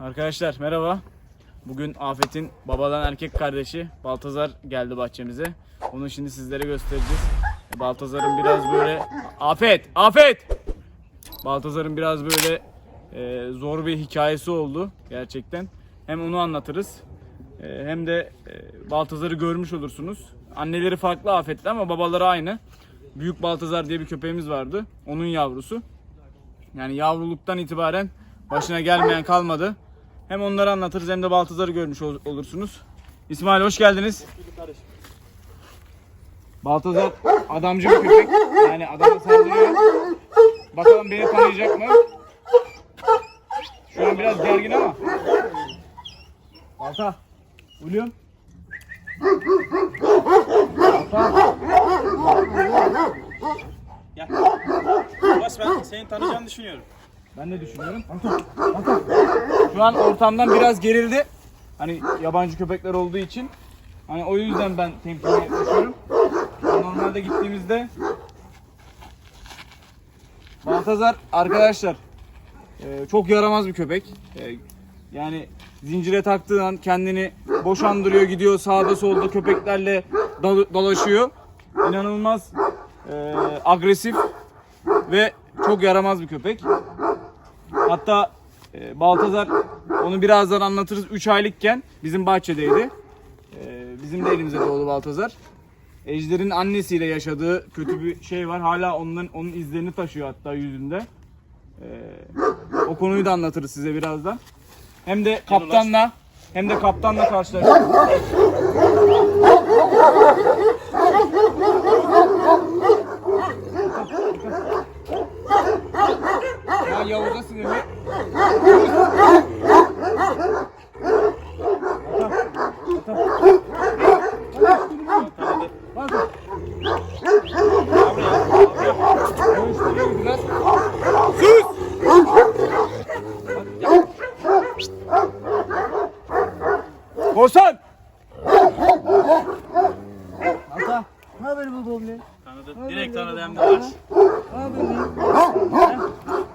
Arkadaşlar merhaba. Bugün Afet'in babadan erkek kardeşi Baltazar geldi bahçemize. Onu şimdi sizlere göstereceğiz. Baltazar'ın biraz böyle... Afet! Afet! Baltazar'ın biraz böyle e, zor bir hikayesi oldu gerçekten. Hem onu anlatırız e, hem de e, Baltazar'ı görmüş olursunuz. Anneleri farklı Afet'le ama babaları aynı. Büyük Baltazar diye bir köpeğimiz vardı. Onun yavrusu. Yani yavruluktan itibaren başına gelmeyen kalmadı. Hem onları anlatırız hem de Baltazar'ı görmüş ol- olursunuz. İsmail hoş geldiniz. Baltazar adamcı bir köpek. Yani adama saldırıyor. Bakalım beni tanıyacak mı? Şu an biraz gergin ama. Balta. William. Balta. Gel. Bas ben seni tanıyacağını düşünüyorum. Ben de düşünüyorum. Şu an ortamdan biraz gerildi. Hani yabancı köpekler olduğu için. Hani o yüzden ben temkinli yaklaşıyorum. Normalde gittiğimizde Baltazar arkadaşlar e, çok yaramaz bir köpek. E, yani zincire taktığı an kendini boşandırıyor gidiyor sağda solda köpeklerle dolaşıyor. İnanılmaz e, agresif ve çok yaramaz bir köpek. Hatta e, Baltazar onu birazdan anlatırız. 3 aylıkken bizim bahçedeydi. E, bizim de elimize doğdu Baltazar. Ejder'in annesiyle yaşadığı kötü bir şey var. Hala onların onun izlerini taşıyor hatta yüzünde. E, o konuyu da anlatırız size birazdan. Hem de kaptanla hem de kaptanla karşılaştık. Ya Yavuz'a sinirli. Korsan! Ata. Ne haber babam ne? Tanıdı. Direkt tanıdı hem de aç. Ne haber ne?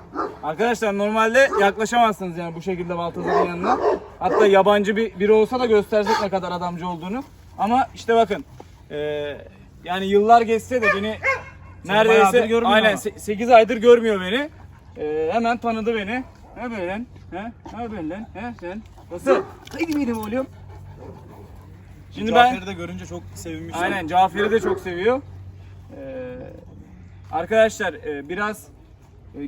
Arkadaşlar normalde yaklaşamazsınız yani bu şekilde Baltazar'ın yanına. Hatta yabancı bir biri olsa da göstersek ne kadar adamcı olduğunu. Ama işte bakın eee, yani yıllar geçse de beni bayağıdır neredeyse görmüyor aynen ama. 8 aydır görmüyor beni. Eee, hemen tanıdı beni. Ne böyle lan? He? Ne böyle lan? He sen? Nasıl? Haydi benim oğlum. Şimdi ben Cafer'i de görünce çok sevinmiş. Aynen Cafer'i de çok seviyor. Ee, arkadaşlar e, biraz e,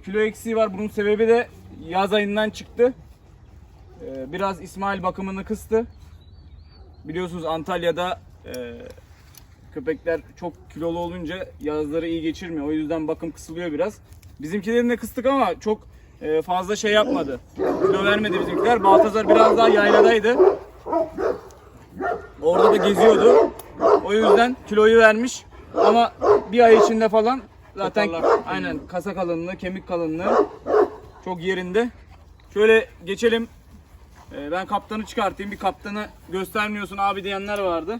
kilo eksiği var. Bunun sebebi de yaz ayından çıktı. Ee, biraz İsmail bakımını kıstı. Biliyorsunuz Antalya'da e, köpekler çok kilolu olunca yazları iyi geçirmiyor. O yüzden bakım kısılıyor biraz. Bizimkilerini de kıstık ama çok e, fazla şey yapmadı. Kilo vermedi bizimkiler. Baltazar biraz daha yayladaydı. Orada da geziyordu. O yüzden kiloyu vermiş. Ama bir ay içinde falan zaten Toparlar. aynen kasa kalınlığı, kemik kalınlığı çok yerinde. Şöyle geçelim. Ee, ben kaptanı çıkartayım. Bir kaptanı göstermiyorsun abi diyenler vardı.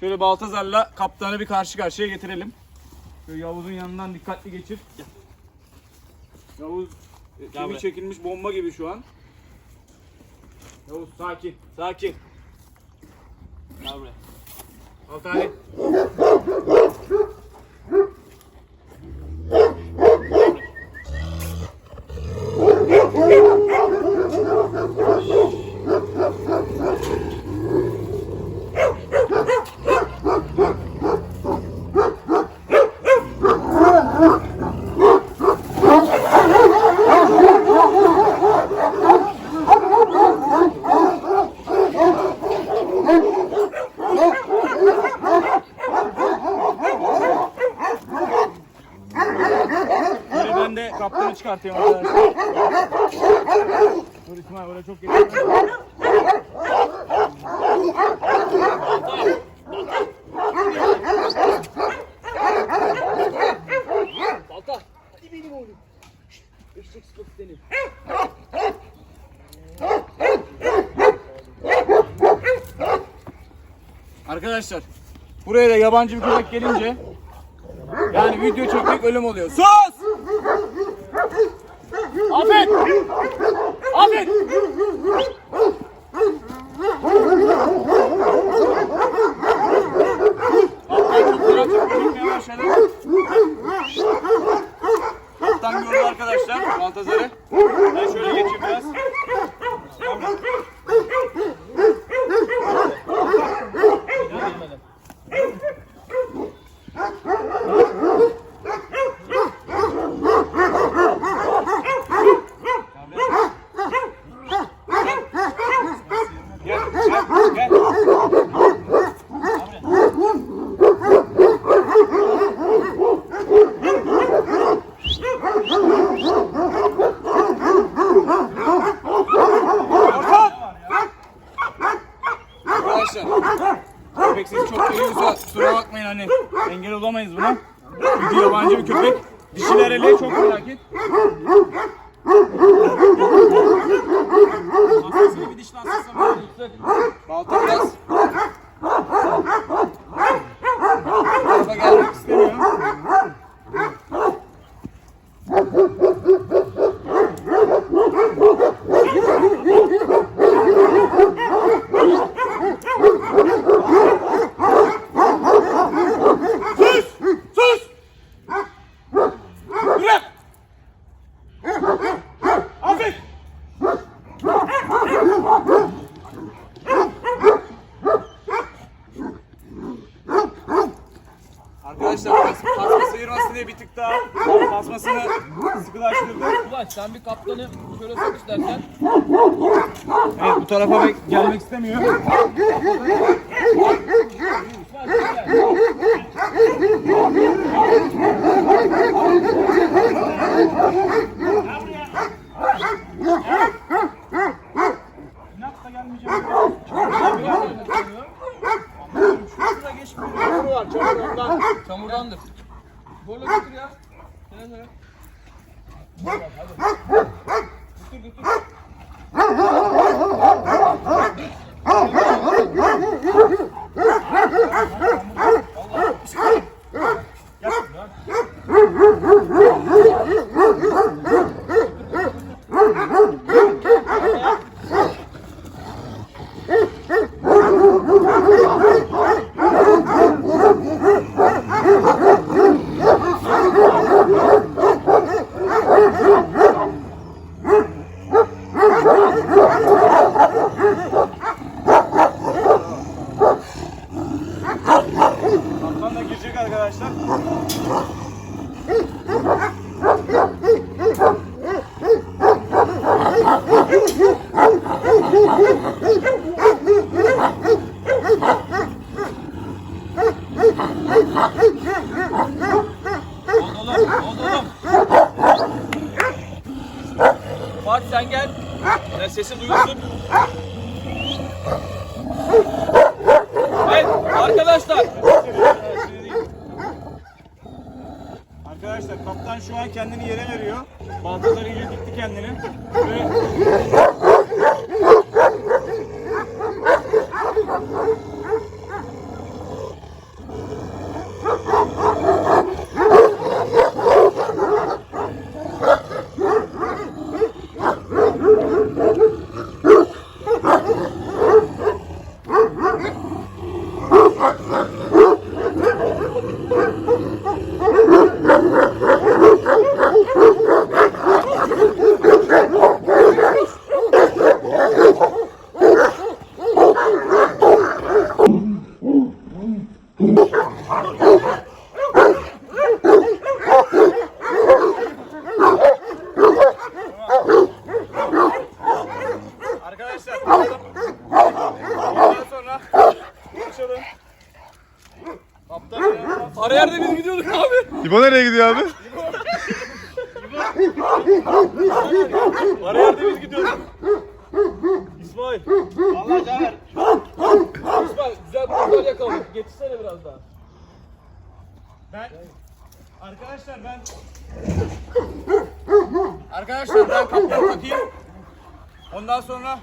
Şöyle Baltazar'la kaptanı bir karşı karşıya getirelim. Şöyle Yavuz'un yanından dikkatli geçir. Yavuz e, buraya. çekilmiş bomba gibi şu an. Yavuz sakin, sakin. Gel buraya. Al arkadaşlar. Buraya da yabancı bir köpek gelince yani video çekmek ölüm oluyor. Sus! Afet! Afet! Alttan gördü arkadaşlar Baltazar'ı. Ben şöyle geçeyim biraz girmeden. Arkadaşlar. Köpek sesi çok geliyorsa kusura bakmayın hani engel olamayız buna. Çünkü yabancı bir köpek. Dişiler hele çok felaket. Masasını bir dişlensin sana. Balta biraz. Bu tarafa gelmek istemiyor. Sus! Sus! Bırak! Afet! Arkadaşlar tas- tasma sıyırmasın diye bir tık daha tasmasını sıkılaştırdık. Ulaş kaptanı şöyle sok istersen. Evet bu tarafa bek- gelmek istemiyor. İnat da gelmeyeceğim. Şurada geçmiyor. Çamur var çamur ondan. Çamurdandır. Böyle götür ya. Gel böyle. Götür götür. Kaptan da girecek arkadaşlar. Oğlum oğlum. Fatih sen gel. Sen sesi duyulsun. Evet arkadaşlar. Arkadaşlar kaptan şu an kendini yere veriyor. Baltalarıyla dikti kendini. Ve arkadaşlar ondan sonra konuşalım. Kaptan ya. Ara yerde biz gidiyorduk abi. İbo nereye gidiyor abi? Yerde biz gidiyoruz. İsmail. Allah Caner. İsmail güzel bir yakaladık. Getirsene biraz daha. Ben arkadaşlar ben Arkadaşlar ben kaptanı takayım. Ondan sonra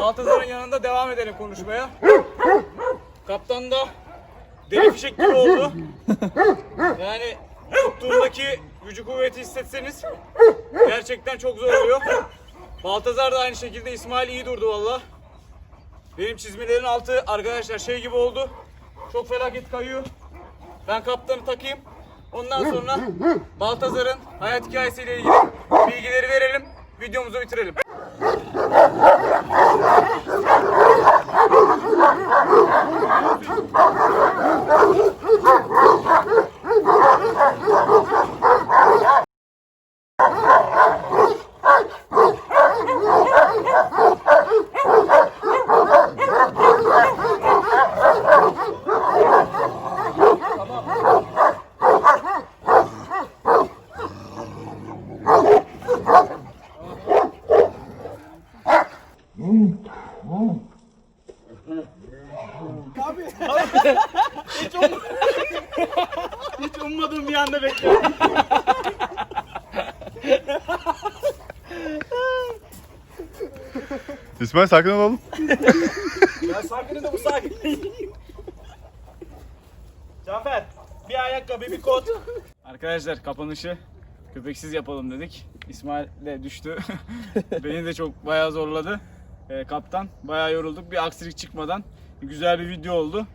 Baltazar'ın yanında devam edelim konuşmaya. Kaptan da Deli fişek gibi oldu. Yani tuttuğundaki gücü kuvveti hissetseniz gerçekten çok zor oluyor. Baltazar da aynı şekilde İsmail iyi durdu valla. Benim çizmelerin altı arkadaşlar şey gibi oldu. Çok felaket kayıyor. Ben kaptanı takayım. Ondan sonra Baltazar'ın hayat hikayesiyle ilgili bilgileri verelim. Videomuzu bitirelim. Oh, my God. İsmail sakin ol oğlum. Ya sakinim de bu sakin değil. Cafer bir ayakkabı bir kot. Arkadaşlar kapanışı köpeksiz yapalım dedik. İsmail de düştü. Beni de çok bayağı zorladı. Ee, kaptan bayağı yorulduk. Bir aksilik çıkmadan güzel bir video oldu.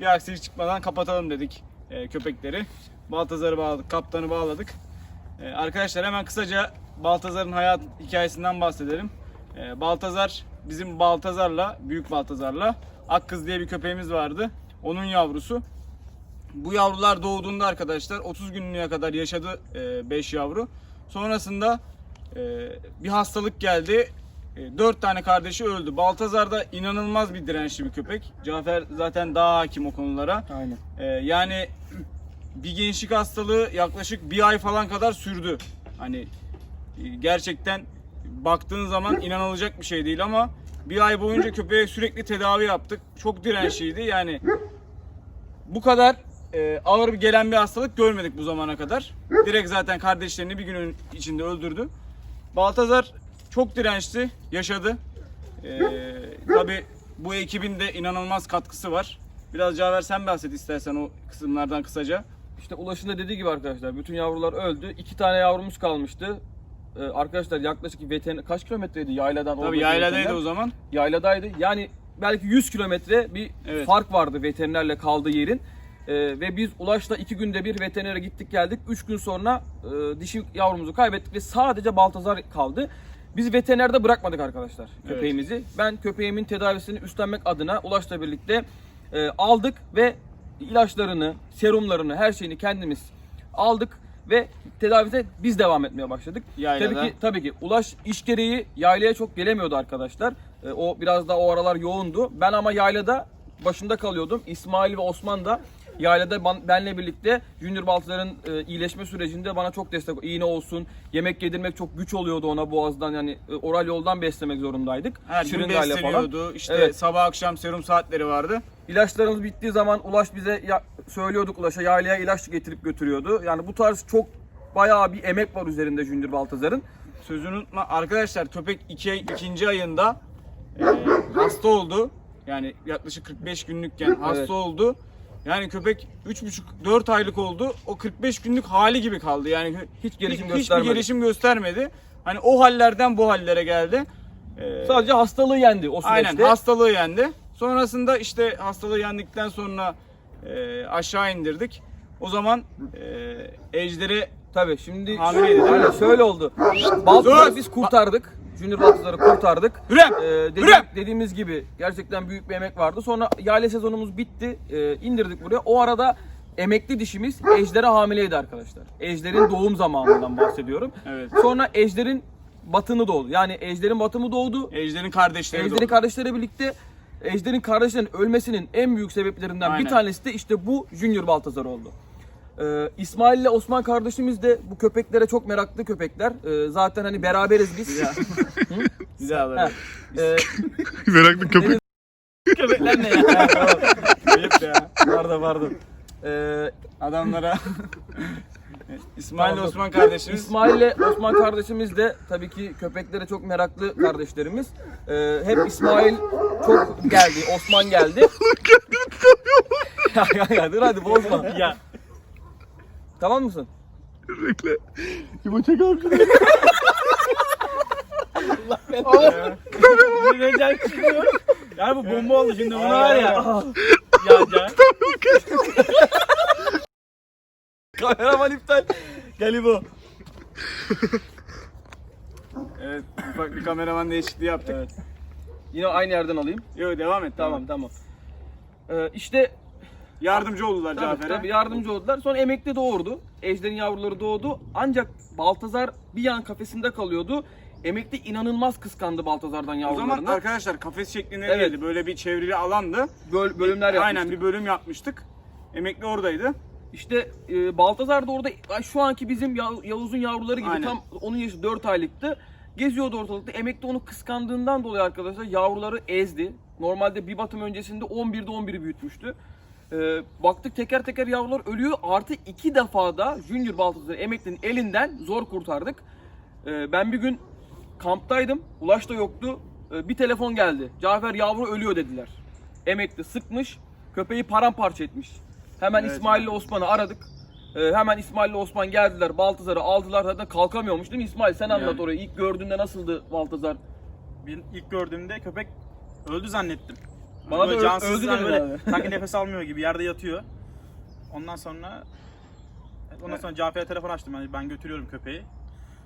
Bir aksilik çıkmadan kapatalım dedik e, köpekleri. Baltazar'ı bağladık, kaptanı bağladık. Ee, arkadaşlar hemen kısaca Baltazar'ın hayat hikayesinden bahsedelim. Ee, Baltazar bizim Baltazar'la, büyük Baltazar'la Akkız diye bir köpeğimiz vardı. Onun yavrusu. Bu yavrular doğduğunda arkadaşlar 30 günlüğe kadar yaşadı 5 yavru. Sonrasında e, bir hastalık geldi. 4 tane kardeşi öldü. Baltazar da inanılmaz bir dirençli bir köpek. Cafer zaten daha hakim o konulara. Aynen. Ee, yani bir gençlik hastalığı yaklaşık bir ay falan kadar sürdü. Hani e, gerçekten baktığın zaman inanılacak bir şey değil ama bir ay boyunca köpeğe sürekli tedavi yaptık. Çok dirençliydi yani. Bu kadar e, ağır gelen bir hastalık görmedik bu zamana kadar. Direkt zaten kardeşlerini bir günün içinde öldürdü. Baltazar çok dirençli, yaşadı. Ee, Tabi bu ekibin de inanılmaz katkısı var. Biraz Caver sen bahset istersen o kısımlardan kısaca. İşte Ulaş'ın da dediği gibi arkadaşlar bütün yavrular öldü. İki tane yavrumuz kalmıştı. Ee, arkadaşlar yaklaşık veteriner kaç kilometreydi yayladan? Tabi oradaki yayladaydı o zaman. Yayladaydı. Yani belki 100 kilometre bir Evet. fark vardı veterinerle kaldığı yerin. Ee, ve biz Ulaş'la iki günde bir veterinere gittik geldik. Üç gün sonra e, dişi yavrumuzu kaybettik ve sadece Baltazar kaldı. Biz veterinerde bırakmadık arkadaşlar köpeğimizi. Ben köpeğimin tedavisini üstlenmek adına Ulaş'la birlikte e, aldık ve ilaçlarını, serumlarını, her şeyini kendimiz aldık ve tedavide biz devam etmeye başladık. Yaylada. Tabii ki tabii ki Ulaş iş gereği yaylaya çok gelemiyordu arkadaşlar. E, o biraz daha o aralar yoğundu. Ben ama yaylada başında kalıyordum. İsmail ve Osman da yaylada benle birlikte Junior Baltıların e, iyileşme sürecinde bana çok destek iğne olsun, yemek yedirmek çok güç oluyordu ona boğazdan yani e, oral yoldan beslemek zorundaydık. Her gün besleniyordu. İşte Evet. sabah akşam serum saatleri vardı. İlaçlarımız bittiği zaman Ulaş bize ya, söylüyorduk Ulaş'a yaylaya ilaç getirip götürüyordu. Yani bu tarz çok bayağı bir emek var üzerinde Junior Baltazar'ın. Sözünü unutma. Arkadaşlar köpek iki, ikinci ayında e, hasta oldu. Yani yaklaşık 45 günlükken hasta Evet. oldu. Yani köpek 3,5-4 aylık oldu. O 45 günlük hali gibi kaldı. Yani Hiç gelişim hiçbir göstermedi. gelişim göstermedi. Hani o hallerden bu hallere geldi. Ee, Sadece hastalığı yendi o süreçte. Aynen hastalığı yendi. Sonrasında işte hastalığı yendikten sonra e, aşağı indirdik. O zaman e, Ejder'e Tabii şimdi Hamileydi? Aynen şöyle oldu. Baltazar'ı Sus! biz kurtardık. Junior Baltazar'ı kurtardık. Hürrem! Ee, dedi- Hürrem! dediğimiz gibi gerçekten büyük bir emek vardı. Sonra yayla sezonumuz bitti. Ee, indirdik buraya. O arada emekli dişimiz Ejder'e hamileydi arkadaşlar. Ejder'in doğum zamanından bahsediyorum. Evet. Sonra Ejder'in batını doğdu. Yani Ejder'in batımı doğdu. Ejder'in kardeşleri Ejder'in doğdu. kardeşleri birlikte Ejder'in kardeşlerinin ölmesinin en büyük sebeplerinden Aynen. bir tanesi de işte bu Junior Baltazar oldu. Ee, İsmail ile Osman kardeşimiz de bu köpeklere çok meraklı köpekler. Ee, zaten hani beraberiz biz. Heh, böyle. ee, Meraklı köpek. Köpekler ne ya? Ayıp ya. pardon pardon. Ee, Adamlara. İsmail Tamam, Osman kardeşimiz. İsmail ile Osman kardeşimiz de tabii ki köpeklere çok meraklı kardeşlerimiz. Ee, hep İsmail çok geldi, Osman geldi. ya, ya, ya, dur hadi bozma. Ya. Tamam mısın? Bekle. İbo çek abi şunu. Gülecek çıkıyor. Ya bu bomba oldu şimdi bunu var ya. ya ya. Kameraman iptal. Gel İbo. evet ufak bir kameraman değişikliği yaptık. Evet. Yine aynı yerden alayım. Yo devam et Tamam tamam. Ee, işte Yardımcı oldular tabii, Cafer'e. tabii yardımcı oldular. Sonra emekli doğurdu. Ejder'in yavruları doğdu. Ancak Baltazar bir yan kafesinde kalıyordu. Emekli inanılmaz kıskandı Baltazar'dan O yavrularını. zaman arkadaşlar kafes şeklinde Evet. Böyle bir çevrili alandı. Böl- bölümler yapmıştık. Aynen bir bölüm yapmıştık. Emekli oradaydı. İşte e, Baltazar da orada ay, şu anki bizim Yav- Yavuz'un yavruları gibi Aynen. tam onun yaşı 4 aylıktı. Geziyordu ortalıkta. Emekli onu kıskandığından dolayı arkadaşlar yavruları ezdi. Normalde bir batım öncesinde 11'de 11'i büyütmüştü. Ee, baktık teker teker yavrular ölüyor. Artı iki defa da Junior Baltazar emeklinin elinden zor kurtardık. Ee, ben bir gün kamptaydım. Ulaş da yoktu. Ee, bir telefon geldi. Cafer yavru ölüyor dediler. Emekli sıkmış. Köpeği paramparça etmiş. Hemen Evet. İsmail ile Osman'ı aradık. Ee, hemen İsmail ile Osman geldiler. Baltazar'ı aldılar. Zaten kalkamıyormuş değil mi İsmail? Sen anlat Yani. orayı. İlk gördüğünde nasıldı Baltazar? Ben ilk gördüğümde köpek öldü zannettim. Bana da Böyle cansız öldü yani böyle abi. sanki nefes almıyor gibi yerde yatıyor. Ondan sonra ondan sonra Cafer'e telefon açtım hani ben götürüyorum köpeği.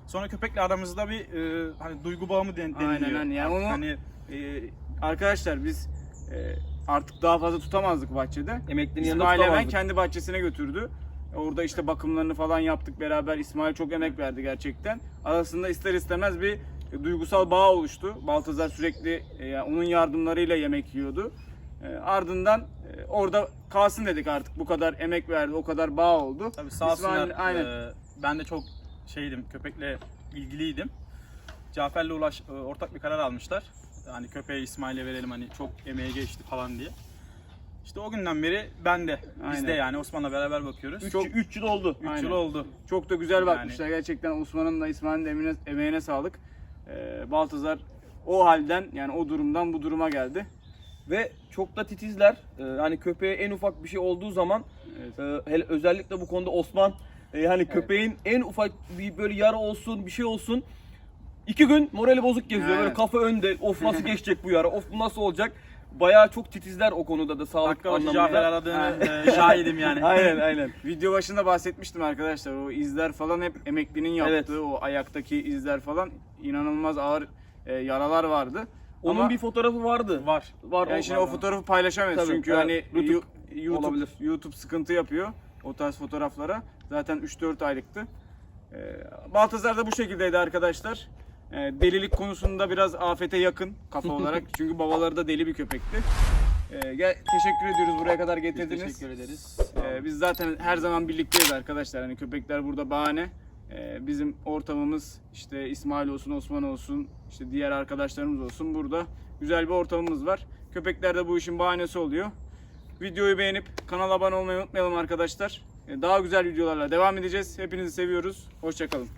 Sonra köpekle aramızda bir e, hani duygu bağı mı den- deniliyor. Aynen, aynen. Yani onu- hani Ee, arkadaşlar biz e, artık daha fazla tutamazdık bahçede. Emeklinin yanında İsmail hemen tutamazdık. kendi bahçesine götürdü. Orada işte bakımlarını falan yaptık beraber. İsmail çok emek verdi gerçekten. Arasında ister istemez bir duygusal bağ oluştu. Baltazar sürekli e, onun yardımlarıyla yemek yiyordu. E, ardından e, orada kalsın dedik artık. Bu kadar emek verdi, o kadar bağ oldu. tabii sağ olsunlar. İsmail- aynen. e, ben de çok şeydim köpekle ilgiliydim. Cafer'le Ulaş e, ortak bir karar almışlar. Hani köpeği İsmail'e verelim hani çok emeğe geçti falan diye. İşte o günden beri ben de, biz Aynen. yani Osman'la beraber bakıyoruz. 3 Çok- yıl oldu. 3 Aynen. yıl oldu. Çok da güzel bakmışlar. Gerçekten Osman'ın da İsmail'in de emeğine, emeğine sağlık. E, Baltazar o halden yani o durumdan bu duruma geldi. Ve çok da titizler. Ee, hani köpeğe en ufak bir şey olduğu zaman Evet. e, hele özellikle bu konuda Osman e, yani köpeğin en ufak bir böyle yara olsun bir şey olsun iki gün morali bozuk geziyor. Böyle Evet. kafa önde. Of nasıl geçecek bu yara? Of bu nasıl olacak? Bayağı çok titizler o konuda da sağlık Dakika başı anlamında. Cafer aradığını e, şahidim yani. aynen aynen. Video başında bahsetmiştim arkadaşlar. O izler falan hep emeklinin yaptığı Evet. o ayaktaki izler falan inanılmaz ağır e, yaralar vardı. Onun Ama bir fotoğrafı vardı. Var. Var. yani şimdi o fotoğrafı paylaşamayız Tabii, çünkü evet, hani YouTube olabilir. YouTube sıkıntı yapıyor o tarz fotoğraflara. Zaten 3-4 aylıktı. E, Baltazar da bu şekildeydi arkadaşlar. E, delilik konusunda biraz afete yakın kafa olarak. Çünkü babaları da deli bir köpekti. E, gel, teşekkür ediyoruz buraya kadar Biz getirdiniz. teşekkür ederiz. Ee, biz zaten her zaman birlikteyiz arkadaşlar. Hani köpekler burada bahane. Ee, bizim ortamımız işte İsmail olsun, Osman olsun, işte diğer arkadaşlarımız olsun burada güzel bir ortamımız var. Köpekler de bu işin bahanesi oluyor. Videoyu beğenip kanala abone olmayı unutmayalım arkadaşlar. Ee, Daha güzel videolarla devam edeceğiz. Hepinizi seviyoruz. Hoşçakalın.